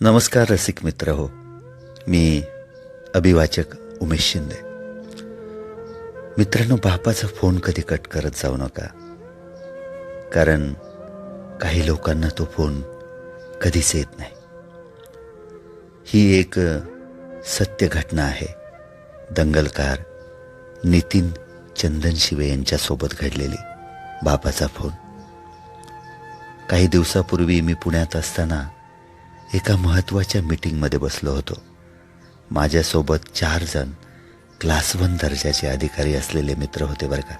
नमस्कार रसिक मित्र हो मी अभिवाचक उमेश शिंदे. मित्रांनो बापाचा फोन कधी कट करत जाऊ नका. कारण काही लोकांना तो फोन कधीच येत नाही. ही एक सत्य घटना आहे. दंगलकार नितीन चंदन शिवे यांच्यासोबत घडलेली बापाचा फोन. काही दिवसापूर्वी मी पुण्यात असताना एका महत्त्वाच्या मीटिंगमध्ये बसलो होतो. माझ्यासोबत चार जण क्लास वन दर्जाचे अधिकारी असलेले मित्र होते बरं का.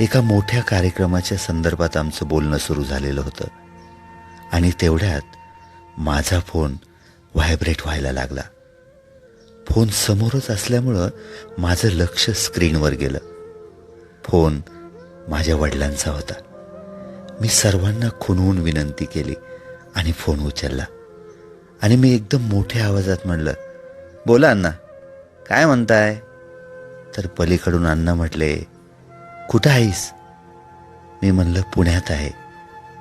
एका मोठ्या कार्यक्रमाच्या संदर्भात आमचं बोलणं सुरू झालेलं होतं. आणि तेवढ्यात माझा फोन व्हायब्रेट व्हायला लागला. फोन समोरच असल्यामुळं माझं लक्ष स्क्रीनवर गेलं. फोन माझ्या वडिलांचा होता. मी सर्वांना खुनवून विनंती केली आणि फोन उचलला. आणि मी एकदम मोठ्या आवाजात म्हणलं बोला अण्णा काय म्हणताय? तर पलीकडून अण्णा म्हटले कुठं आहेस? मी म्हणलं पुण्यात आहे.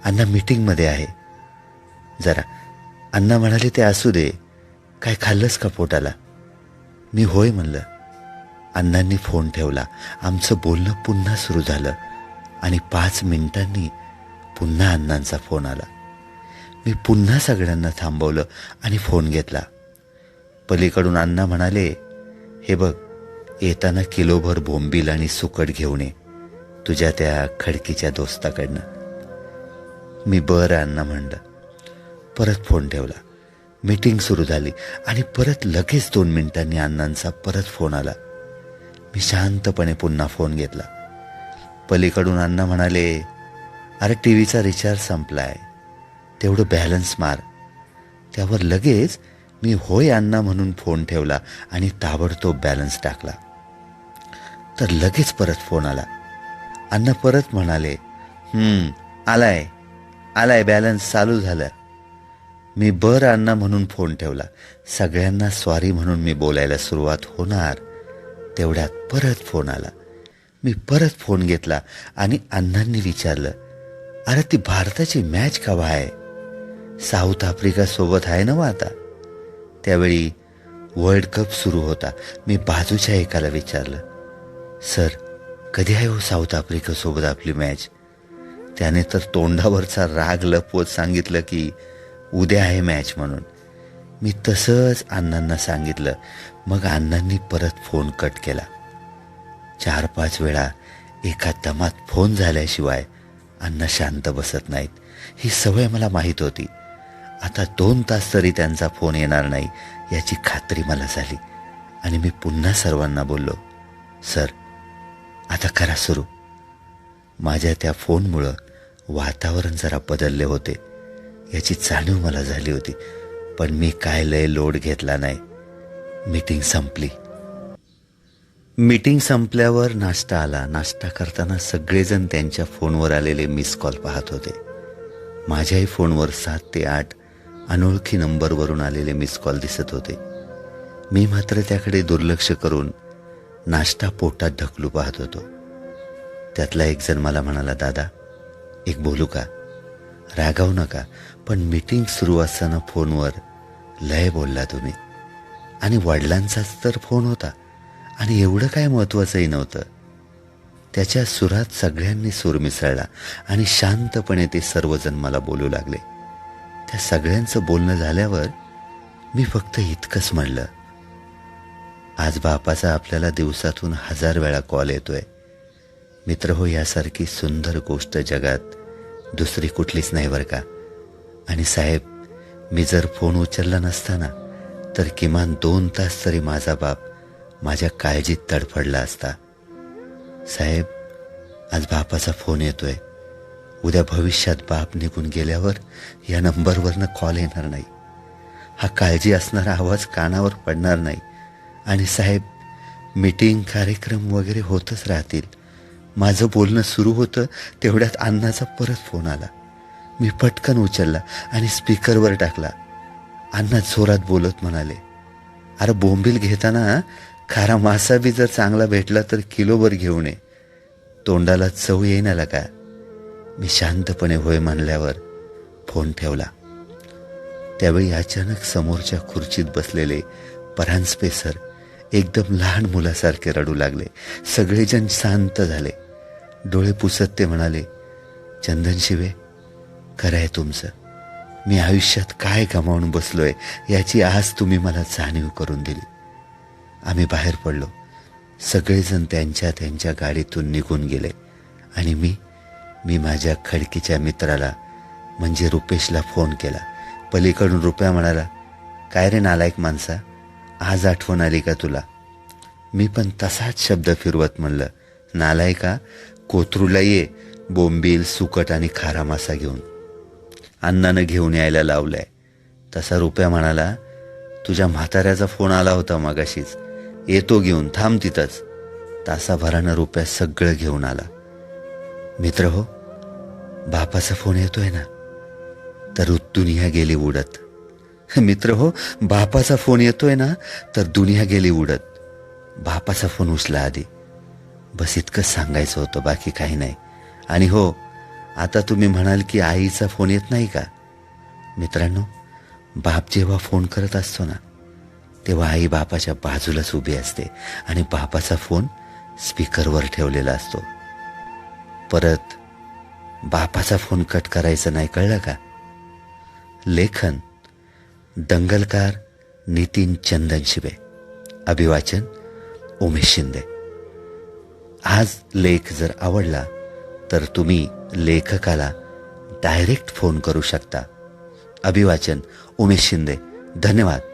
अण्णा मीटिंगमध्ये आहे. जरा अण्णा म्हणाले ते असू दे. काय खाल्लंस का पोटाला? मी होय म्हणलं. अण्णांनी फोन ठेवला. आमचं बोलणं पुन्हा सुरू झालं. आणि पाच मिनिटांनी पुन्हा अण्णांचा फोन आला. मी पुन्हा सगळ्यांना थांबवलं आणि फोन घेतला. पलीकडून अण्णा म्हणाले हे बघ येताना किलोभर बोंबील आणि सुकट घेऊन ये तुझ्या त्या खडकीच्या दोस्ताकडनं. मी बरं अण्णा म्हणलं. परत फोन ठेवला. मीटिंग सुरू झाली आणि परत लगेच दोन मिनिटांनी अण्णांचा परत फोन आला. मी शांतपणे पुन्हा फोन घेतला. पलीकडून अण्णा म्हणाले अरे टी व्हीचा रिचार्ज संपलाय. तेवढं बॅलन्स मार. त्यावर लगेच मी होय अण्णा म्हणून फोन ठेवला आणि ताबडतोब बॅलन्स टाकला. तर लगेच परत फोन आला. अण्णा परत म्हणाले आलाय. आलाय बॅलन्स चालू झालं. मी बर अण्णा म्हणून फोन ठेवला. सगळ्यांना स्वारी म्हणून मी बोलायला सुरुवात होणार. तेवढ्यात परत फोन आला. मी परत फोन घेतला आणि अण्णांनी विचारलं अरे ती भारताची मॅच कवा आहे? साऊथ आफ्रिका सोबत आहे ना मग आता? त्यावेळी वर्ल्ड कप सुरू होता. मी बाजूच्या एकाला विचारलं सर कधी आहे हो साऊथ आफ्रिकेसोबत आपली मॅच त्याने तर तोंडावरचा राग लपवत सांगितलं की उद्या आहे मॅच म्हणून. मी तसंच अण्णांना सांगितलं. मग अण्णांनी परत फोन कट केला. चार पाच वेळा एका दमात फोन झाल्याशिवाय अण्णा शांत बसत नाहीत. ही सवय मला माहीत होती. आता दोन तास तरी त्यांचा फोन येणार नाही याची खात्री मला झाली. आणि मी पुन्हा सर्वांना बोललो सर आता करा सुरू. माझ्या त्या फोनमुळं वातावरण जरा बदलले होते. याची जाणीव मला झाली होती पण मी काय लय लोड घेतला नाही. मीटिंग संपली. मीटिंग संपल्यावर नाश्ता आला. नाश्ता करताना सगळेजण त्यांच्या फोनवर आलेले मिस कॉल पाहत होते. माझ्याही फोनवर सात ते आठ अनोळखी नंबरवरून आलेले मिस कॉल दिसत होते. मी मात्र त्याकडे दुर्लक्ष करून नाश्ता पोटात ढकलू पाहत होतो. त्यातला एक जण मला म्हणाला दादा एक बोलू का? रागावू नका पण मीटिंग सुरू असताना फोनवर लय बोलला तुम्ही. आणि वडिलांचाच तर फोन होता. आणि एवढं काय महत्त्वाचंही नव्हतं. त्याच्या सुरात सगळ्यांनी सूर मिसळला आणि शांतपणे ते सर्वजण मला बोलू लागले. त्या सगळ्यांचं बोलणं झाल्यावर मी फक्त इतकंच म्हणलं आज बापाचा आपल्याला दिवसातून हजार वेळा कॉल येतोय. मित्र हो यासारखी सुंदर गोष्ट जगात दुसरी कुठलीच नाही बरं का? आणि साहेब मी जर फोन उचलला नसताना तर किमान दोन तास तरी माझा बाप माझ्या काळजीत तडफडला असता. साहेब आज बापाचा फोन येतोय. उद्या भविष्यात बाप निघून गेल्यावर या नंबरवरनं कॉल येणार नाही. हा काळजी असणारा आवाज कानावर पडणार नाही. आणि साहेब मीटिंग कार्यक्रम वगैरे होतच राहतील. माझं बोलणं सुरू होतं तेवढ्यात अण्णाचा परत फोन आला. मी पटकन उचलला आणि स्पीकरवर टाकला. अण्णा जोरात बोलत म्हणाले अरे बोंबील घेताना खारा मासा बी जर चांगला भेटला तर किलोभर घेऊन ये. तोंडाला चव येईनाला का मी शांतपणे होय म्हणल्यावर फोन ठेवला. त्यावेळी अचानक समोरच्या खुर्चीत बसलेले परांजपे सर एकदम लहान मुलासारखे रडू लागले. सगळेजण शांत झाले. डोळे पुसत ते म्हणाले चंदन शिवे खरं आहे तुमचं. मी आयुष्यात काय गमावून बसलोय याची आज तुम्ही मला जाणीव करून दिली. आम्ही बाहेर पडलो. सगळेजण त्यांच्या त्यांच्या गाडीतून निघून गेले आणि मी मी माझ्या खडकीच्या मित्राला म्हणजे रुपेशला फोन केला. पलीकडून रुपया म्हणाला काय रे नालायक माणसा आज आठवण आली का तुला? मी पण तसाच शब्द फिरवत म्हणलं नालायका कोथरूला ये बोंबील सुकट आणि खारा मासा घेऊन. अण्णानं घेऊन यायला लावलंय. तसा रुपया म्हणाला तुझ्या म्हाताऱ्याचा फोन आला होता मगाशीच. येतो घेऊन थांब तिथंच. तासाभरानं रुपया सगळं घेऊन आला. मित्र हो बापाचा फोन येतोय ना तर दुनिया गेली उडत. मित्र हो बापाचा फोन येतोय ना तर दुनिया गेली उडत. बापाचा फोन उचला आधी. बस इतकंच सांगायचं होतं बाकी काही नाही. आणि हो आता तुम्ही म्हणाल की आईचा फोन येत नाही का? मित्रांनो बाप जेव्हा फोन करत असतो ना तेव्हा आई बापाच्या बाजूलाच उभी असते आणि बापाचा फोन स्पीकरवर ठेवलेला असतो. परत बापाचा फोन कट करायचं नाही कळलं का? लेखन दंगलकार नितीन चंदन शिबे अभिवाचन उमेश शिंदे. आज लेख जर आवडला तर तुम्ही लेखकाला डायरेक्ट फोन करू शकता. अभिवाचन उमेश शिंदे. धन्यवाद.